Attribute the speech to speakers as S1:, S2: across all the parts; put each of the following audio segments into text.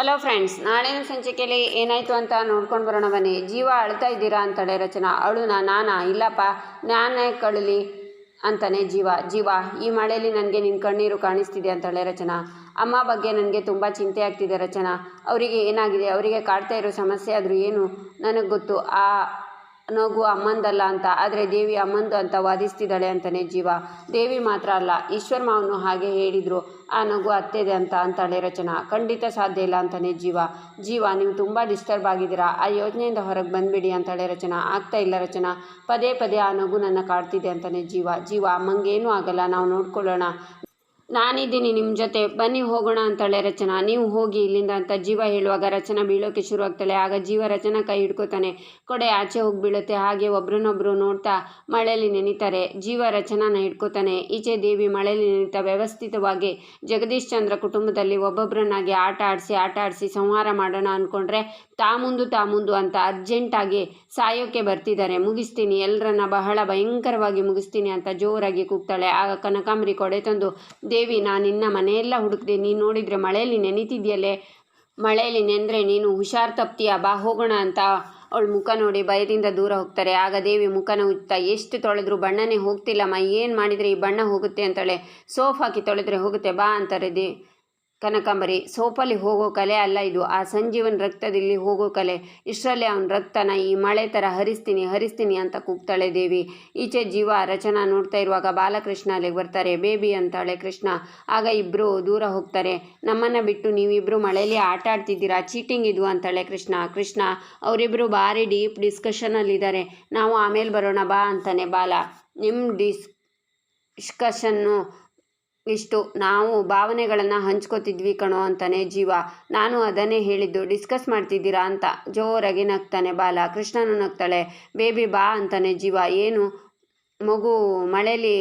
S1: Hello friends ನಾಳಿನ ಸಂಚಿಕೆಯಲ್ಲಿ ಏನಾಯಿತು ಅಂತ ನೋಡ್ಕೊಂಡು ಬರೋಣ ಬನ್ನಿ. ಜೀವ ಅಳ್ತಾ ಇದ್ದೀರಾ ಅಂತಾಳೆ ರಚನಾ. ಅಳುನಾ, ನಾನಾ, ಇಲ್ಲಪ್ಪ, ನಾನೇ ಕಳಲಿ ಅಂತಾನೆ ಜೀವ. ಜೀವ, ಈ ಮಳೆಯಲ್ಲಿ ನನಗೆ ನಿನ್ನ ಕಣ್ಣೀರು ಕಾಣಿಸ್ತಿದೆ ಅಂತಾಳೆ ರಚನಾ. ಅಮ್ಮ ಬಗ್ಗೆ ನನಗೆ ತುಂಬ ಚಿಂತೆ ಆಗ್ತಿದೆ ರಚನಾ. ಅವರಿಗೆ ಏನಾಗಿದೆ? ಅವರಿಗೆ ಕಾಡ್ತಾ ಇರೋ ಸಮಸ್ಯೆ ಆದರೂ ಏನು? ನನಗೆ ಗೊತ್ತು. ಆ ನಗು ಅಮ್ಮಂದಲ್ಲ ಅಂತ. ಆದರೆ ದೇವಿ ಅಮ್ಮಂದು ಅಂತ ವಾದಿಸ್ತಿದ್ದಾಳೆ ಅಂತಾನೆ ಜೀವ. ದೇವಿ ಮಾತ್ರ ಅಲ್ಲ, ಈಶ್ವರ್ ಮಾವನು ಹಾಗೆ ಹೇಳಿದರು. ಆ ನಗು ಅತ್ತೆದೆ ಅಂತ ಅಂತಾಳೆ ರಚನಾ. ಖಂಡಿತ ಸಾಧ್ಯ ಇಲ್ಲ ಅಂತಾನೆ ಜೀವ. ಜೀವ, ನೀವು ತುಂಬ ಡಿಸ್ಟರ್ಬ್ ಆಗಿದ್ದೀರಾ? ಆ ಯೋಜನೆಯಿಂದ ಹೊರಗೆ ಬಂದುಬಿಡಿ ಅಂತಾಳೆ ರಚನಾ. ಆಗ್ತಾ ಇಲ್ಲ ರಚನಾ. ಪದೇ ಪದೇ ಆ ನಗು ನನ್ನ ಕಾಡ್ತಿದೆ ಅಂತಾನೆ ಜೀವ. ಜೀವ ಅಮ್ಮಂಗೇನೂ ಆಗಲ್ಲ. ನಾವು ನೋಡ್ಕೊಳ್ಳೋಣ. ನಾನಿದ್ದೀನಿ ನಿಮ್ಮ ಜೊತೆ. ಬನ್ನಿ ಹೋಗೋಣ ಅಂತಾಳೆ ರಚನಾ. ನೀವು ಹೋಗಿ ಇಲ್ಲಿಂದ ಅಂತ ಜೀವ ಹೇಳುವಾಗ ರಚನಾ ಬೀಳೋಕೆ ಶುರು ಆಗ್ತಾಳೆ. ಆಗ ಜೀವ ರಚನಾ ಕೈ ಹಿಡ್ಕೋತಾನೆ. ಕೊಡೆ ಆಚೆ ಹೋಗಿ ಬೀಳುತ್ತೆ. ಹಾಗೆ ಒಬ್ರನ್ನೊಬ್ರು ನೋಡ್ತಾ ಮಳೆಯಲ್ಲಿ ನೆನೀತಾರೆ. ಜೀವ ರಚನಾನ ಹಿಡ್ಕೋತಾನೆ. ಈಚೆ ದೇವಿ ಮಳೆಯಲ್ಲಿ ನೆನಿತಾ ವ್ಯವಸ್ಥಿತವಾಗಿ ಜಗದೀಶ್ ಚಂದ್ರ ಕುಟುಂಬದಲ್ಲಿ ಒಬ್ಬೊಬ್ಬರನ್ನಾಗಿ ಆಟ ಆಡಿಸಿ ಆಟ ಆಡಿಸಿ ಸಂಹಾರ ಮಾಡೋಣ ಅಂದ್ಕೊಂಡ್ರೆ ತಾ ಮುಂದು ತಾ ಮುಂದು ಅಂತ ಅರ್ಜೆಂಟಾಗಿ ಸಾಯೋಕ್ಕೆ ಬರ್ತಿದ್ದಾರೆ. ಮುಗಿಸ್ತೀನಿ. ಎಲ್ಲರನ್ನ ಬಹಳ ಭಯಂಕರವಾಗಿ ಮುಗಿಸ್ತೀನಿ ಅಂತ ಜೋರಾಗಿ ಕೂಗ್ತಾಳೆ. ಆಗ ಕನಕಾಂಬರಿ ಕೊಡೆ ತಂದು ದೇವಿ, ನಾನು ನಿನ್ನ ಮನೆಯೆಲ್ಲ ಹುಡುಕಿದೆ. ನೀನು ನೋಡಿದರೆ ಮಳೆಯಲ್ಲಿ ನೆನೀತಿದ್ಯಲ್ಲೇ. ಮಳೆಯಲ್ಲಿ ನೆಂದರೆ ನೀನು ಹುಷಾರ್ ತಪ್ತೀಯ. ಬಾ, ಹೋಗೋಣ ಅಂತ ಅವಳು ಮುಖ ನೋಡಿ ಭಯದಿಂದ ದೂರ ಹೋಗ್ತಾರೆ. ಆಗ ದೇವಿ ಮುಖನ ಉಜ್ತಾ ಎಷ್ಟು ತೊಳೆದ್ರು ಬಣ್ಣನೇ ಹೋಗ್ತಿಲ್ಲಮ್ಮ. ಏನು ಮಾಡಿದರೆ ಈ ಬಣ್ಣ ಹೋಗುತ್ತೆ? ಅಂತಾಳೆ. ಸೋಫ್ ಹಾಕಿ ತೊಳೆದ್ರೆ ಹೋಗುತ್ತೆ. ಬಾ ಅಂತಾರೆ ದೇ ಕನಕಾಂಬರಿ, ಸೋಪಲ್ಲಿ ಹೋಗೋ ಕಲೆ ಅಲ್ಲ ಇದು. ಆ ಸಂಜೀವನ್ ರಕ್ತದಲ್ಲಿ ಹೋಗೋ ಕಲೆ. ಇಷ್ಟರಲ್ಲಿ ಅವನ ರಕ್ತನ ಈ ಮಳೆ ಥರ ಹರಿಸ್ತೀನಿ ಹರಿಸ್ತೀನಿ ಅಂತ ಕೂಗ್ತಾಳೆ ದೇವಿ. ಈಚೆ ಜೀವ ರಚನಾ ನೋಡ್ತಾ ಇರುವಾಗ ಬಾಲಕೃಷ್ಣ ಅಲ್ಲಿಗೆ ಬರ್ತಾರೆ. ಬೇಬಿ ಅಂತಾಳೆ ಕೃಷ್ಣ. ಆಗ ಇಬ್ಬರು ದೂರ ಹೋಗ್ತಾರೆ. ನಮ್ಮನ್ನು ಬಿಟ್ಟು ನೀವಿಬ್ಬರು ಮಳೆಯಲ್ಲಿ ಆಟ ಆಡ್ತಿದ್ದೀರಾ? ಚೀಟಿಂಗ್ ಇದು ಅಂತಾಳೆ ಕೃಷ್ಣ. ಕೃಷ್ಣ ಅವರಿಬ್ಬರು ಭಾರಿ ಡೀಪ್ ಡಿಸ್ಕಷನಲ್ಲಿದ್ದಾರೆ. ನಾವು ಆಮೇಲೆ ಬರೋಣ ಬಾ ಅಂತಾನೆ ಬಾಲ. ನಿಮ್ಮ ಡಿಸ್, ಡಿಸ್ಕಷನ್ನು ಇಷ್ಟು. ನಾವು ಭಾವನೆಗಳನ್ನು ಹಂಚ್ಕೋತಿದ್ವಿ ಕಣೋ ಅಂತಾನೆ ಜೀವ. ನಾನು ಅದನ್ನೇ ಹೇಳಿದ್ದು, ಡಿಸ್ಕಸ್ ಮಾಡ್ತಿದ್ದೀರಾ ಅಂತ. ಜೋರಾಗಿ ನಗ್ತಾನೆ ಬಾಲ. ಕೃಷ್ಣನು ನಗ್ತಾಳೆ, ಬೇಬಿ ಬಾ ಅಂತಾನೆ ಜೀವ. ಏನು ಮಗು ಮಳೆಯಲ್ಲಿ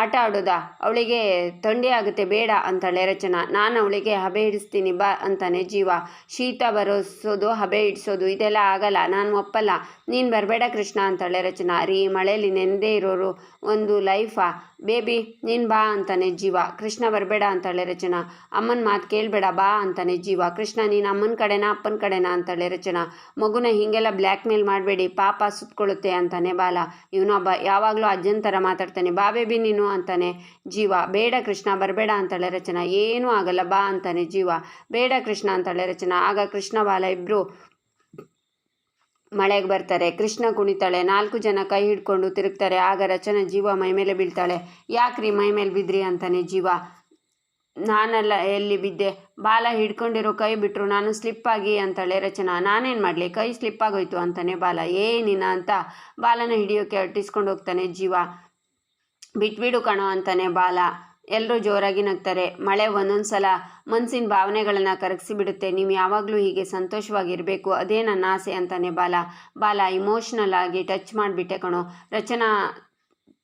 S1: ಆಟ ಆಡೋದಾ? ಅವಳಿಗೆ ಥಂಡಿ ಆಗುತ್ತೆ, ಬೇಡ ಅಂತಾಳೆ ರಚನಾ ನಾನು ಅವಳಿಗೆ ಹಬೆ ಹಿಡಿಸ್ತೀನಿ, ಬಾ ಅಂತಾನೆ ಜೀವ. ಶೀತ ಬರೋಸೋದು, ಹಬೆ ಹಿಡಿಸೋದು, ಇದೆಲ್ಲ ಆಗಲ್ಲ, ನಾನು ಒಪ್ಪಲ್ಲ. ನೀನು ಬರಬೇಡ ಕೃಷ್ಣ ಅಂತಾಳೆ ರಚನಾ ರೀ ಮಳೆಯಲ್ಲಿ ನೆನೆದೇ ಇರೋರು ಒಂದು ಲೈಫಾ. ಬೇಬಿ, ನೀನು ಬಾ ಅಂತಾನೆ ಜೀವ. ಕೃಷ್ಣ ಬರಬೇಡ ಅಂತಾಳೆ ರಚನಾ ಅಮ್ಮನ ಮಾತು ಕೇಳಬೇಡ, ಬಾ ಅಂತಾನೆ ಜೀವ. ಕೃಷ್ಣ, ನೀನು ಅಮ್ಮನ ಕಡೆನಾ, ಅಪ್ಪನ ಕಡೆನಾ ಅಂತಾಳೆ ರಚನಾ ಮಗುನ ಹೀಗೆಲ್ಲ ಬ್ಲ್ಯಾಕ್ ಮೇಲ್ ಮಾಡಬೇಡಿ, ಪಾಪ ಸುತ್ಕೊಳ್ಳುತ್ತೆ ಅಂತಾನೆ ಬಾಲ. ಇವನೊಬ್ಬ ಯಾವಾಗಲೂ ಅಜ್ಜನ ಥರ ಮಾತಾಡ್ತಾನೆ. ಬಾ ಬೇಬಿ, ನೀನು ಅಂತಾನೆ ಜೀವ. ಬೇಡ ಕೃಷ್ಣ, ಬರಬೇಡ ಅಂತಾಳೆ ರಚನ. ಏನೂ ಆಗಲ್ಲ, ಬಾ ಅಂತಾನೆ ಜೀವ. ಬೇಡ ಕೃಷ್ಣ ಅಂತಾಳೆ ರಚನಾ. ಆಗ ಕೃಷ್ಣ ಬಾಲ ಇಬ್ಬರು ಮಳೆಗೆ ಬರ್ತಾರೆ. ಕೃಷ್ಣ ಕುಣಿತಾಳೆ. ನಾಲ್ಕು ಜನ ಕೈ ಹಿಡ್ಕೊಂಡು ತಿರುಗ್ತಾರೆ. ಆಗ ರಚನಾ ಜೀವ ಮೈ ಮೇಲೆ ಬೀಳ್ತಾಳೆ. ಯಾಕ್ರಿ ಮೈ ಮೇಲೆ ಬಿದ್ರಿ ಅಂತಾನೆ ಜೀವ. ನಾನಲ್ಲ ಎಲ್ಲಿ ಬಿದ್ದೆ? ಬಾಲ ಹಿಡ್ಕೊಂಡಿರೋ ಕೈ ಬಿಟ್ಟರು ನಾನು ಸ್ಲಿಪ್ಪಾಗಿ ಅಂತಾಳೆ ರಚನಾ. ನಾನೇನು ಮಾಡಲಿ? ಕೈ ಸ್ಲಿಪ್ ಆಗೋಯ್ತು ಅಂತಾನೆ ಬಾಲ. ಏನಿನ ಅಂತ ಬಾಲನ ಹಿಡಿಯೋಕೆ ಅಟ್ಟಿಸ್ಕೊಂಡು ಹೋಗ್ತಾನೆ ಜೀವ. ಬಿಟ್ಬಿಡು ಕಣೋ ಅಂತಾನೆ ಬಾಲ. ಎಲ್ಲರೂ ಜೋರಾಗಿ ನಗ್ತಾರೆ. ಮಳೆ ಒಂದೊಂದು ಸಲ ಮನಸ್ಸಿನ ಭಾವನೆಗಳನ್ನು ಕರಗಿಸಿ ಬಿಡುತ್ತೆ ನೀವು ಯಾವಾಗಲೂ ಹೀಗೆ ಸಂತೋಷವಾಗಿರಬೇಕು. ಅದೇ ನನ್ನ ಆಸೆ ಅಂತಾನೆ ಬಾಲ. ಬಾಲ ಇಮೋಷ್ನಲ್ ಆಗಿ ಟಚ್ ಮಾಡಿಬಿಟ್ಟೆ ಕಣೋ. ರಚನಾ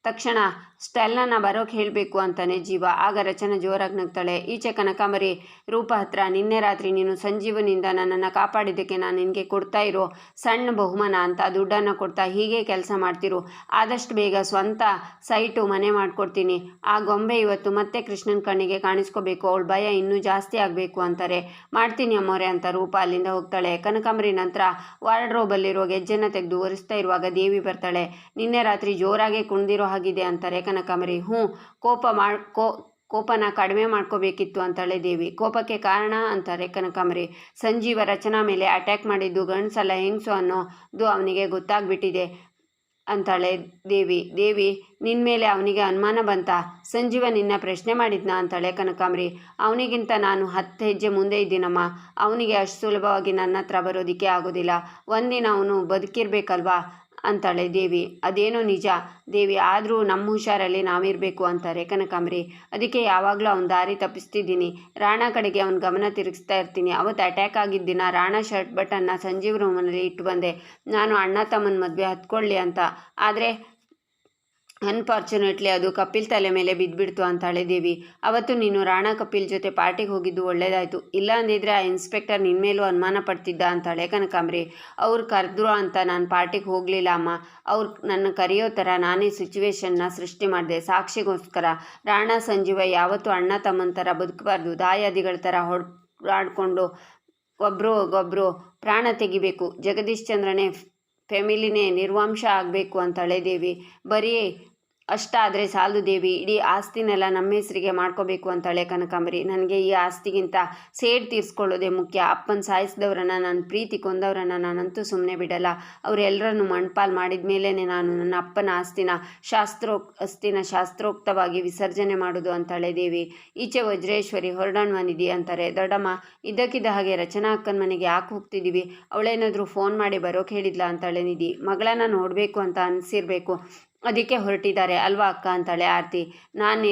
S1: ತಕ್ಷಣ ಸ್ಟೆಲ್ಲನ್ನ ಬರೋಕೆ ಹೇಳಬೇಕು ಅಂತಾನೆ ಜೀವ. ಆಗ ರಚನಾ ಜೋರಾಗಿ ನಗ್ತಾಳೆ. ಈಚೆ ಕನಕಾಂಬರಿ ರೂಪ ಹತ್ರ, ನಿನ್ನೆ ರಾತ್ರಿ ನೀನು ಸಂಜೀವನಿಂದ ನನ್ನನ್ನು ಕಾಪಾಡಿದ್ದಕ್ಕೆ ನಾನು ನಿನಗೆ ಕೊಡ್ತಾ ಇರೋ ಸಣ್ಣ ಬಹುಮಾನ ಅಂತ ದುಡ್ಡನ್ನು ಕೊಡ್ತಾ ಹೀಗೆ ಕೆಲಸ ಮಾಡ್ತಿರು. ಆದಷ್ಟು ಬೇಗ ಸ್ವಂತ ಸೈಟು ಮನೆ ಮಾಡಿಕೊಡ್ತೀನಿ. ಆ ಗೊಂಬೆ ಇವತ್ತು ಮತ್ತೆ ಕೃಷ್ಣನ ಕಣ್ಣಿಗೆ ಕಾಣಿಸ್ಕೋಬೇಕು. ಅವಳ ಭಯ ಇನ್ನೂ ಜಾಸ್ತಿ ಆಗಬೇಕು ಅಂತಾರೆ. ಮಾಡ್ತೀನಿ ಅಮ್ಮೋರೆ ಅಂತ ರೂಪ ಅಲ್ಲಿಂದ ಹೋಗ್ತಾಳೆ. ಕನಕಾಂಬರಿ ನಂತರ ವಾರ್ಡ್ರೋಬಲ್ಲಿರೋ ಗೆಜ್ಜೆನ ತೆಗೆದು ಒರೆಸ್ತಾ ಇರುವಾಗ ದೇವಿ ಬರ್ತಾಳೆ. ನಿನ್ನೆ ರಾತ್ರಿ ಜೋರಾಗೆ ಕುಣಿದಿರೋ ಹಾಗಿದೆ ಅಂತಾರೆ ಕನಕಾಂಬರಿ ಹ್ಞೂ, ಕೋಪ ಮಾಡ್, ಕೋ, ಕೋಪನ ಕಡಿಮೆ ಮಾಡ್ಕೋಬೇಕಿತ್ತು ಅಂತಾಳೆ ದೇವಿ ಕೋಪಕ್ಕೆ ಕಾರಣ ಅಂತಾರೆ ಕನಕಾಂಬರಿ ಸಂಜೀವ ರಚನಾ ಮೇಲೆ ಅಟ್ಯಾಕ್ ಮಾಡಿದ್ದು ಗಂಡಸಲ್ಲ ಹೆಂಗಸು ಅನ್ನೋದು ಅವನಿಗೆ ಗೊತ್ತಾಗ್ಬಿಟ್ಟಿದೆ ಅಂತಾಳೆ ದೇವಿ ದೇವಿ ನಿನ್ನ ಮೇಲೆ ಅವನಿಗೆ ಅನುಮಾನ ಬಂತ? ಸಂಜೀವ ನಿನ್ನ ಪ್ರಶ್ನೆ ಮಾಡಿದ್ನಾ ಅಂತಾಳೆ ಕನಕಾಂಬರಿ ಅವನಿಗಿಂತ ನಾನು ಹತ್ತು ಹೆಜ್ಜೆ ಮುಂದೆ ಇದ್ದೀನಮ್ಮ. ಅವನಿಗೆ ಅಷ್ಟು ಸುಲಭವಾಗಿ ನನ್ನ ಹತ್ರ ಬರೋದಕ್ಕೆ ಆಗೋದಿಲ್ಲ. ಒಂದಿನ ಅವನು ಬದುಕಿರ್ಬೇಕಲ್ವಾ? ಅಂತಾಳೆ, ದೇವಿ, ಅದೇನೋ ನಿಜ. ದೇವಿ, ಆದರೂ ನಮ್ಮ ಹುಷಾರಲ್ಲಿ ನಾವಿರಬೇಕು ಅಂತಾರೆ ಕನಕಾಂಬರಿ. ಅದಕ್ಕೆ ಯಾವಾಗಲೂ ಅವನ ದಾರಿ ತಪ್ಪಿಸ್ತಿದ್ದೀನಿ. ರಾಣಾ ಕಡೆಗೆ ಅವನ ಗಮನ ತಿರುಗಿಸ್ತಾ ಇರ್ತೀನಿ. ಅವತ್ತು ಅಟ್ಯಾಕ್ ಆಗಿದ್ದ ದಿನ ರಾಣಾ ಶರ್ಟ್ ಬಟನ್ನ ಸಂಜೀವ್ ರೂಮಲ್ಲಿ ಇಟ್ಟು ಬಂದೆ. ನಾನು ಅಣ್ಣ ತಮ್ಮನ ಮದುವೆ ಹತ್ಕೊಳ್ಳಿ ಅಂತ. ಆದರೆ ಅನ್ಫಾರ್ಚುನೇಟ್ಲಿ ಅದು ಕಪಿಲ್ ತಲೆ ಮೇಲೆ ಬಿದ್ದುಬಿಡ್ತು ಅಂತಾಳೆ ದೇವಿ ಅವತ್ತು ನೀನು ರಾಣಾ ಕಪಿಲ್ ಜೊತೆ ಪಾರ್ಟಿಗೆ ಹೋಗಿದ್ದು ಒಳ್ಳೇದಾಯಿತು. ಇಲ್ಲ ಅಂದಿದ್ರೆ ಆ ಇನ್ಸ್ಪೆಕ್ಟರ್ ನಿನ್ನ ಮೇಲೂ ಅನುಮಾನ ಪಡ್ತಿದ್ದ ಅಂತಾಳೆ ಕನಕಾಂಬ್ರಿ. ಅವ್ರು ಕರೆದ್ರು ಅಂತ ನಾನು ಪಾರ್ಟಿಗೆ ಹೋಗಲಿಲ್ಲ ಅಮ್ಮ. ಅವ್ರು ನನ್ನ ಕರೆಯೋ ಥರ ನಾನೇ ಸಿಚುವೇಶನ್ನ ಸೃಷ್ಟಿ ಮಾಡಿದೆ. ಸಾಕ್ಷಿಗೋಸ್ಕರ ರಾಣಾ ಸಂಜೀವ ಯಾವತ್ತೂ ಅಣ್ಣ ತಮ್ಮನ ಥರ ಬದುಕಬಾರ್ದು. ದಾಯಾದಿಗಳ ಥರ ಹೊರಡಿಕೊಂಡು ಒಬ್ಬರು ಒಬ್ಬರು ಪ್ರಾಣ ತೆಗಿಬೇಕು. ಜಗದೀಶ್ ಚಂದ್ರನೇ ಫ್ಯಾಮಿಲಿನೇ ನಿರ್ವಾಂಶ ಆಗಬೇಕು ಅಂತ ದೇವಿ ಬರೀ ಅಷ್ಟಾದರೆ ಸಾಲದು ದೇವಿ, ಇಡೀ ಆಸ್ತಿನೆಲ್ಲ ನಮ್ಮ ಹೆಸರಿಗೆ ಮಾಡ್ಕೋಬೇಕು ಅಂತಾಳೆ ಕನಕಾಂಬರಿ. ನನಗೆ ಈ ಆಸ್ತಿಗಿಂತ ಸೇಡ್ ತೀರಿಸ್ಕೊಳ್ಳೋದೇ ಮುಖ್ಯ. ಅಪ್ಪನ ಸಾಯಿಸಿದವ್ರನ್ನ ನಾನು ಪ್ರೀತಿ ಕೊಂದವ್ರನ್ನ ನಾನಂತೂ ಸುಮ್ಮನೆ ಬಿಡಲ್ಲ. ಅವರೆಲ್ಲರನ್ನು ಮಣ್ಪಾಲ್ ಮಾಡಿದ ಮೇಲೇ ನಾನು ನನ್ನ ಅಪ್ಪನ ಆಸ್ತಿನ ಶಾಸ್ತ್ರೋ ಆಸ್ತಿನ ಶಾಸ್ತ್ರೋಕ್ತವಾಗಿ ವಿಸರ್ಜನೆ ಮಾಡೋದು ಅಂತಾಳೆ ದೇವಿ. ಈಚೆ ವಜ್ರೇಶ್ವರಿ ಹೊರಡಣ್ವನಿದಿ ಅಂತಾರೆ. ದೊಡ್ಡಮ್ಮ ಇದಕ್ಕಿದ್ದ ಹಾಗೆ ರಚನಾ ಅಕ್ಕನ ಮನೆಗೆ ಯಾಕೆ ಹೋಗ್ತಿದ್ದೀವಿ ಅವಳೇನಾದರೂ ಫೋನ್ ಮಾಡಿ ಬರೋಕೆ ಹೇಳಿದ್ಲ ಅಂತಾಳೆ ನಿಧಿ. ಮಗಳನ್ನ ನೋಡಬೇಕು ಅಂತ ಅನಿಸಿರ್ಬೇಕು. ಅದಕ್ಕೆ ಹೊರಟಿದ್ದಾರೆ. ಅಲ್ವಾ ಅಕ್ಕ ಅಂತಾಳೆ ಆರತಿ. ನಾನು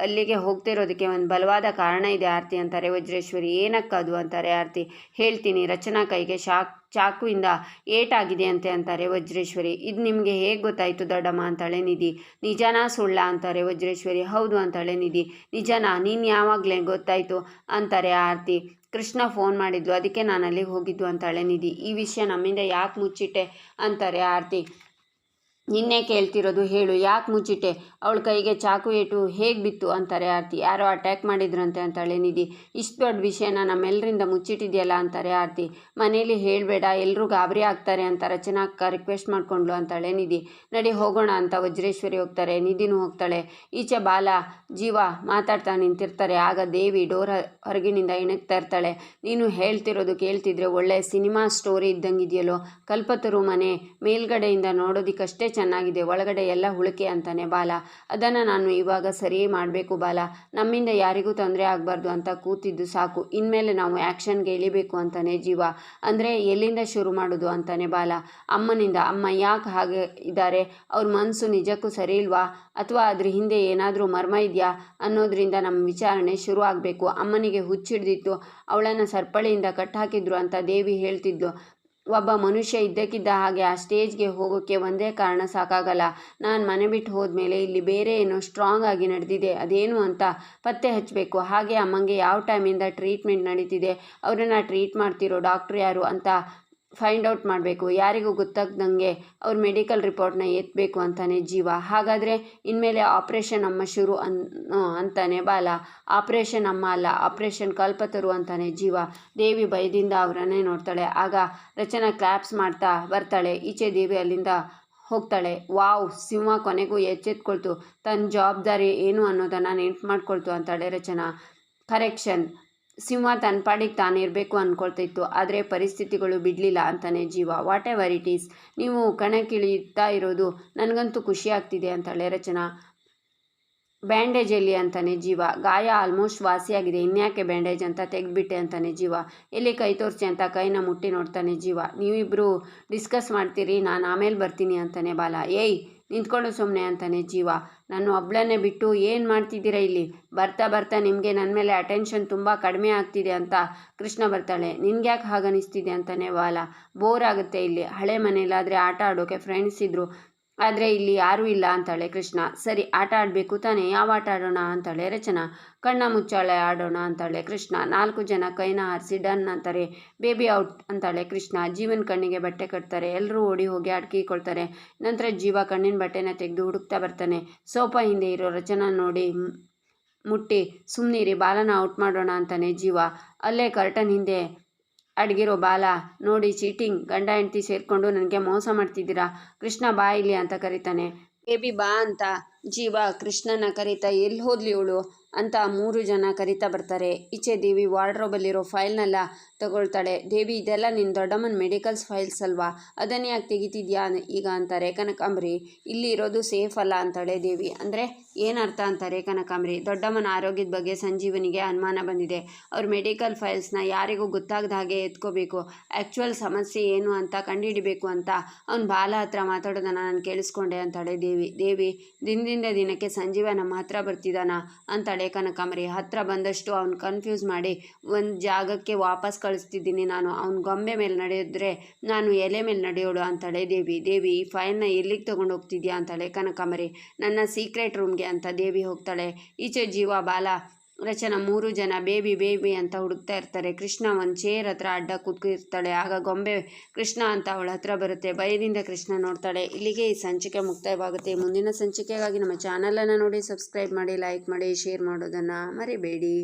S1: ಅಲ್ಲಿಗೆ ಹೋಗ್ತಿರೋದಕ್ಕೆ ಒಂದು ಬಲವಾದ ಕಾರಣ ಇದೆ ಆರತಿ ಅಂತಾರೆ ವಜ್ರೇಶ್ವರಿ. ಏನಕ್ಕ ಅದು ಅಂತಾರೆ ಆರತಿ. ಹೇಳ್ತೀನಿ, ರಚನಾ ಕೈಗೆ ಶಾಕ್, ಚಾಕುವಿಂದ ಏಟಾಗಿದೆ ಅಂತೆ ಅಂತಾರೆ ವಜ್ರೇಶ್ವರಿ. ಇದು ನಿಮಗೆ ಹೇಗೆ ಗೊತ್ತಾಯಿತು ದೊಡ್ಡಮ್ಮ ಅಂತಾಳೆ ನಿಧಿ. ನಿಜನಾ ಸುಳ್ಳ ಅಂತಾರೆ ವಜ್ರೇಶ್ವರಿ. ಹೌದು ಅಂತಾಳೆ ನಿಧಿ. ನಿಜನಾ, ನೀನು ಯಾವಾಗಲೇ ಗೊತ್ತಾಯಿತು ಅಂತಾರೆ ಆರತಿ. ಕೃಷ್ಣ ಫೋನ್ ಮಾಡಿದ್ದು ಅದಕ್ಕೆ ನಾನು ಅಲ್ಲಿಗೆ ಹೋಗಿದ್ದು ಅಂತಾಳೆ ನಿಧಿ. ಈ ವಿಷಯ ನಮ್ಮಿಂದ ಯಾಕೆ ಮುಚ್ಚಿಟ್ಟೆ ಅಂತಾರೆ ಆರತಿ. ನಿನ್ನೆ ಕೇಳ್ತಿರೋದು ಹೇಳು ಯಾಕೆ ಮುಚ್ಚಿಟ್ಟೆ? ಅವಳ ಕೈಗೆ ಚಾಕು ಏಟು ಹೇಗೆ ಬಿತ್ತು ಅಂತಾರೆ ಆರತಿ. ಯಾರೋ ಅಟ್ಯಾಕ್ ಮಾಡಿದ್ರಂತೆ ಅಂತಾಳೆ ನಿಧಿ. ಇಷ್ಟು ದೊಡ್ಡ ವಿಷಯನ ನಮ್ಮೆಲ್ಲರಿಂದ ಮುಚ್ಚಿಟ್ಟಿದೆಯಲ್ಲ ಅಂತಾರೆ ಆರತಿ. ಮನೇಲಿ ಹೇಳಬೇಡ ಎಲ್ಲರೂ ಗಾಬರಿ ಆಗ್ತಾರೆ ಅಂತ ರಚನಾ ಅಕ್ಕ ರಿಕ್ವೆಸ್ಟ್ ಮಾಡ್ಕೊಂಡ್ಲು ಅಂತಾಳೆ ನಿಧಿ. ನಡಿ ಹೋಗೋಣ ಅಂತ ವಜ್ರೇಶ್ವರಿ ಹೋಗ್ತಾರೆ. ನಿಧಿನೂ ಹೋಗ್ತಾಳೆ. ಈಚೆ ಬಾಲ, ಜೀವ ಮಾತಾಡ್ತಾ ನಿಂತಿರ್ತಾರೆ. ಆಗ ದೇವಿ ಡೋರ್ ಹೊರಗಿನಿಂದ ಇಣಗ್ತಾ ಇರ್ತಾಳೆ. ನೀನು ಹೇಳ್ತಿರೋದು ಕೇಳ್ತಿದ್ರೆ ಒಳ್ಳೆ ಸಿನಿಮಾ ಸ್ಟೋರಿ ಇದ್ದಂಗಿದೆಯಲ್ಲೋ. ಕಲ್ಪತರು ಮನೆ ಮೇಲ್ಗಡೆಯಿಂದ ನೋಡೋದಕ್ಕಷ್ಟೇ ಚೆನ್ನಾಗಿದೆ, ಒಳಗಡೆ ಎಲ್ಲ ಹುಳಿಕೆ ಅಂತಾನೆ ಬಾಲ. ಅದನ್ನು ನಾನು ಇವಾಗ ಸರಿ ಮಾಡಬೇಕು ಬಾಲ. ನಮ್ಮಿಂದ ಯಾರಿಗೂ ತೊಂದರೆ ಆಗಬಾರ್ದು ಅಂತ ಕೂತಿದ್ದು ಸಾಕು. ಇನ್ಮೇಲೆ ನಾವು ಆ್ಯಕ್ಷನ್ಗೆ ಇಳಿಬೇಕು ಅಂತಾನೆ ಜೀವ. ಅಂದರೆ ಎಲ್ಲಿಂದ ಶುರು ಮಾಡೋದು ಅಂತಾನೆ ಬಾಲ. ಅಮ್ಮನಿಂದ ಅಮ್ಮ ಯಾಕೆ ಹಾಗೆ ಇದ್ದಾರೆ ಅವ್ರ ಮನಸ್ಸು ನಿಜಕ್ಕೂ ಸರಿ ಇಲ್ವಾ? ಅಥವಾ ಅದ್ರ ಹಿಂದೆ ಏನಾದರೂ ಮರ್ಮ ಇದೆಯಾ? ಅನ್ನೋದ್ರಿಂದ ನಮ್ಮ ವಿಚಾರಣೆ ಶುರು ಆಗಬೇಕು. ಅಮ್ಮನಿಗೆ ಹುಚ್ಚಿಡ್ದಿತ್ತು. ಅವಳನ್ನು ಸರ್ಪಳಿಯಿಂದ ಕಟ್ಟಾಕಿದ್ರು ಅಂತ ದೇವಿ ಹೇಳ್ತಿದ್ದು ಒಬ್ಬ ಮನುಷ್ಯ ಇದ್ದಕ್ಕಿದ್ದ ಹಾಗೆ ಆ ಸ್ಟೇಜ್ಗೆ ಹೋಗೋಕ್ಕೆ ಒಂದೇ ಕಾರಣ ಸಾಕಾಗಲ್ಲ. ನಾನು ಮನೆ ಬಿಟ್ಟು ಹೋದ್ಮೇಲೆ ಇಲ್ಲಿ ಬೇರೆ ಏನೋ ಸ್ಟ್ರಾಂಗ್ ಆಗಿ ನಡೆದಿದೆ, ಅದೇನು ಅಂತ ಪತ್ತೆ ಹಚ್ಚಬೇಕು ಹಾಗೆ ಅಮ್ಮಂಗೆ ಯಾವ ಟೈಮಿಂದ ಟ್ರೀಟ್ಮೆಂಟ್ ನಡೀತಿದೆ, ಅವರನ್ನು ಟ್ರೀಟ್ ಮಾಡ್ತಿರೋ ಡಾಕ್ಟ್ರ್ ಯಾರು ಅಂತ ಫೈಂಡ್ ಔಟ್ ಮಾಡಬೇಕು. ಯಾರಿಗೂ ಗೊತ್ತಾಗ್ದಂಗೆ ಅವ್ರ ಮೆಡಿಕಲ್ ರಿಪೋರ್ಟ್ನ ಎತ್ತಬೇಕು ಅಂತಾನೆ ಜೀವ. ಹಾಗಾದರೆ ಇನ್ಮೇಲೆ ಆಪ್ರೇಷನ್ ಅಮ್ಮ ಶುರು ಅನ್ ಅಂತಾನೆ ಬಾಲ. ಆಪ್ರೇಷನ್ ಅಮ್ಮ ಅಲ್ಲ ಆಪ್ರೇಷನ್ ಕಲ್ಪತರು ಅಂತಾನೆ ಜೀವ. ದೇವಿ ಭಯದಿಂದ ಅವರನ್ನೇ ನೋಡ್ತಾಳೆ. ಆಗ ರಚನಾ ಕ್ಲಾಪ್ಸ್ ಮಾಡ್ತಾ ಬರ್ತಾಳೆ. ಈಚೆ ದೇವಿ ಅಲ್ಲಿಂದ ಹೋಗ್ತಾಳೆ. ವಾವ್, ಸಿಂಹ ಕೊನೆಗೂ ಎಚ್ಚೆತ್ಕೊಳ್ತು. ತನ್ನ ಜವಾಬ್ದಾರಿ ಏನು ಅನ್ನೋದನ್ನು ನೆನ್ಪು ಮಾಡ್ಕೊಳ್ತು ಅಂತಾಳೆ ರಚನಾ. ಕರೆಕ್ಷನ್ ಸಿಂಹ ತನ್ನ ಪಾಡಿಗೆ ತಾನಿರಬೇಕು ಅಂದ್ಕೊಳ್ತಿತ್ತು ಆದರೆ ಪರಿಸ್ಥಿತಿಗಳು ಬಿಡಲಿಲ್ಲ ಅಂತಾನೆ ಜೀವ. ವಾಟ್ ಎವರ್ ಇಟ್ ಈಸ್ ನೀವು ಕಣಕ್ಕಿಳಿಯುತ್ತಾ ಇರೋದು ನನಗಂತೂ ಖುಷಿ ಆಗ್ತಿದೆ ಅಂತಾಳೆ ರಚನಾ. ಬ್ಯಾಂಡೇಜ್ ಎಲ್ಲಿ ಅಂತಾನೆ ಜೀವ. ಗಾಯ ಆಲ್ಮೋಸ್ಟ್ ವಾಸಿಯಾಗಿದೆ. ಇನ್ಯಾಕೆ ಬ್ಯಾಂಡೇಜ್ ಅಂತ ತೆಗೆದ್ಬಿಟ್ಟೆ ಅಂತಾನೆ ಜೀವ. ಎಲ್ಲಿ ಕೈ ತೋರಿಸಿ ಅಂತ ಕೈನ ಮುಟ್ಟಿ ನೋಡ್ತಾನೆ ಜೀವ. ನೀವಿಬ್ಬರು ಡಿಸ್ಕಸ್ ಮಾಡ್ತೀರಿ, ನಾನು ಆಮೇಲೆ ಬರ್ತೀನಿ ಅಂತಾನೆ ಬಾಲ. ಏಯ್ ನಿಂತ್ಕೊಂಡು ಸುಮ್ಮನೆ ಅಂತಾನೆ ಜೀವ. ನಾನು ಒಬ್ಳನ್ನೇ ಬಿಟ್ಟು ಏನು ಮಾಡ್ತಿದ್ದೀರಾ ಇಲ್ಲಿ? ಬರ್ತಾ ಬರ್ತಾ ನಿಮಗೆ ನನ್ನ ಮೇಲೆ ಅಟೆನ್ಷನ್ ತುಂಬ ಕಡಿಮೆ ಆಗ್ತಿದೆ ಅಂತ ಕೃಷ್ಣ ಬರ್ತಾಳೆ. ನಿನ್ಗ್ಯಾಕೆ ಹಾಗನಿಸ್ತಿದೆ ಅಂತಾನೆ ವಾಲ. ಬೋರ್ ಆಗುತ್ತೆ ಇಲ್ಲಿ. ಹಳೆ ಮನೇಲಾದರೆ ಆಟ ಆಡೋಕೆ ಫ್ರೆಂಡ್ಸ್ ಇದ್ದರು ಆದರೆ ಇಲ್ಲಿ ಯಾರೂ ಇಲ್ಲ ಅಂತಾಳೆ ಕೃಷ್ಣ. ಸರಿ, ಆಟ ಆಡಬೇಕು ತಾನೇ, ಯಾವ ಆಟ ಆಡೋಣ ಅಂತಾಳೆ ರಚನಾ. ಕಣ್ಣ ಮುಚ್ಚಾಳೆ ಆಡೋಣ ಅಂತಾಳೆ ಕೃಷ್ಣ. ನಾಲ್ಕು ಜನ ಕೈನ ಹಾರಿಸಿ ಡನ್ ಅಂತಾರೆ. ಬೇಬಿ ಔಟ್ ಅಂತಾಳೆ ಕೃಷ್ಣ. ಜೀವನ್ ಕಣ್ಣಿಗೆ ಬಟ್ಟೆ ಕಟ್ತಾರೆ. ಎಲ್ಲರೂ ಓಡಿ ಹೋಗಿ ಅಡ್ಕಿಕೊಳ್ತಾರೆ ನಂತರ ಜೀವ ಕಣ್ಣಿನ ಬಟ್ಟೆನ ತೆಗೆದು ಹುಡುಕ್ತಾ ಬರ್ತಾನೆ. ಸೋಫಾ ಹಿಂದೆ ಇರೋ ರಚನಾ ನೋಡಿ ಮುಟ್ಟಿ ಸುಮ್ಮನಿರಿ ಬಾಲನ ಔಟ್ ಮಾಡೋಣ ಅಂತಾನೆ ಜೀವ. ಅಲ್ಲೇ ಕರ್ಟನ್ ಹಿಂದೆ ಅಡ್ಗಿರೋ ಬಾಲ, ನೋಡಿ ಚೀಟಿಂಗ್ ಗಂಡ ಹೆಂಡತಿ ಸೇರಿಕೊಂಡು ನನಗೆ ಮೋಸ ಮಾಡ್ತಿದ್ದೀರಾ? ಕೃಷ್ಣ ಬಾ ಇಲ್ಲಿ ಅಂತ ಕರೀತಾನೆ. ಬೇಬಿ ಬಾ ಅಂತ ಜೀವ ಕೃಷ್ಣನ ಕರೀತಾ ಎಲ್ಲಿ ಹೋದ್ಲಿ ಇವಳು ಅಂತ ಮೂರು ಜನ ಕರಿತಾ ಬರ್ತಾರೆ. ಈಚೆ ದೇವಿ ವಾರ್ಡ್ರೋಬಲ್ಲಿರೋ ಫೈಲ್ನೆಲ್ಲ ತಗೊಳ್ತಾಳೆ. ದೇವಿ, ಇದೆಲ್ಲ ನಿನ್ನ ದೊಡ್ಡಮ್ಮನ ಮೆಡಿಕಲ್ಸ್ ಫೈಲ್ಸ್ ಅಲ್ವಾ? ಅದನ್ನೇ ಯಾಕೆ ತೆಗಿತಿದ್ಯಾ ಈಗ ಅಂತಾರೆ ಕನಕಾಂಬರಿ. ಇಲ್ಲಿ ಇರೋದು ಸೇಫ್ ಅಲ್ಲ ಅಂತಾಳೆ ದೇವಿ. ಅಂದರೆ ಏನರ್ಥ ಅಂತಾರೆ ಕನಕಾಂಬರಿ? ದೊಡ್ಡಮ್ಮನ ಆರೋಗ್ಯದ ಬಗ್ಗೆ ಸಂಜೀವನಿಗೆ ಅನುಮಾನ ಬಂದಿದೆ. ಅವ್ರ ಮೆಡಿಕಲ್ ಫೈಲ್ಸ್ನ ಯಾರಿಗೂ ಗೊತ್ತಾಗದ ಹಾಗೆ ಎತ್ಕೋಬೇಕು. ಆ್ಯಕ್ಚುಯಲ್ ಸಮಸ್ಯೆ ಏನು ಅಂತ ಕಂಡುಹಿಡಿಬೇಕು ಅಂತ ಅವ್ನು ಬಾಲ ಹತ್ರ ಮಾತಾಡೋದನ್ನು ನಾನು ಕೇಳಿಸ್ಕೊಂಡೆ ಅಂತಾಳೆ ದೇವಿ. ದೇವಿ ದಿನದಿಂದ ದಿನಕ್ಕೆ ಸಂಜೀವ ನಮ್ಮ ಹತ್ರ ಬರ್ತಿದ್ದಾನ ಅಂತಾಳೆ ಕನಕಾಂಬರಿ ಹತ್ರ ಬಂದಷ್ಟು ಅವ್ನು ಕನ್ಫ್ಯೂಸ್ ಮಾಡಿ, ಒಂದು ಜಾಗಕ್ಕೆ ವಾಪಸ್ ಕಳಿಸ್ತಿದ್ದೀನಿ ನಾನು. ಅವ್ನ ಗೊಂಬೆ ಮೇಲೆ ನಡೆಯಿದ್ರೆ ನಾನು ಎಲೆ ಮೇಲೆ ನಡೆಯೋಳು ಅಂತಾಳೆ ದೇವಿ ದೇವಿ, ಈ ಫೈಲ್ನ ಎಲ್ಲಿಗೆ ತೊಗೊಂಡು ಹೋಗ್ತಿದ್ಯಾ? ಅಂತಾಳೆ ಕನಕಾಂಬರಿ ನನ್ನ ಸೀಕ್ರೆಟ್ ರೂಮ್ಗೆ ಅಂತ ದೇವಿ ಹೋಗ್ತಾಳೆ. ಈಚೆ ಜೀವ, ಬಾಲ ರಚನಾ ಮೂರು ಜನ ಬೇಬಿ ಬೇಬಿ ಅಂತ ಹುಡುಕ್ತಾ ಇರ್ತಾರೆ. ಕೃಷ್ಣ ಒಂದು ಚೇರ್ ಹತ್ರ ಅಡ್ಡ ಕೂತ್ಕಿರ್ತಾಳೆ. ಆಗ ಗೊಂಬೆ ಕೃಷ್ಣ ಅಂತ ಅವಳ ಹತ್ರ ಬರುತ್ತೆ. ಭಯದಿಂದ ಕೃಷ್ಣ ನೋಡ್ತಾಳೆ. ಇಲ್ಲಿಗೆ ಈ ಸಂಚಿಕೆ ಮುಕ್ತಾಯವಾಗುತ್ತೆ. ಮುಂದಿನ ಸಂಚಿಕೆಗಾಗಿ ನಮ್ಮ ಚಾನಲನ್ನು ನೋಡಿ, ಸಬ್ಸ್ಕ್ರೈಬ್ ಮಾಡಿ, ಲೈಕ್ ಮಾಡಿ, ಶೇರ್ ಮಾಡೋದನ್ನು ಮರಿಬೇಡಿ.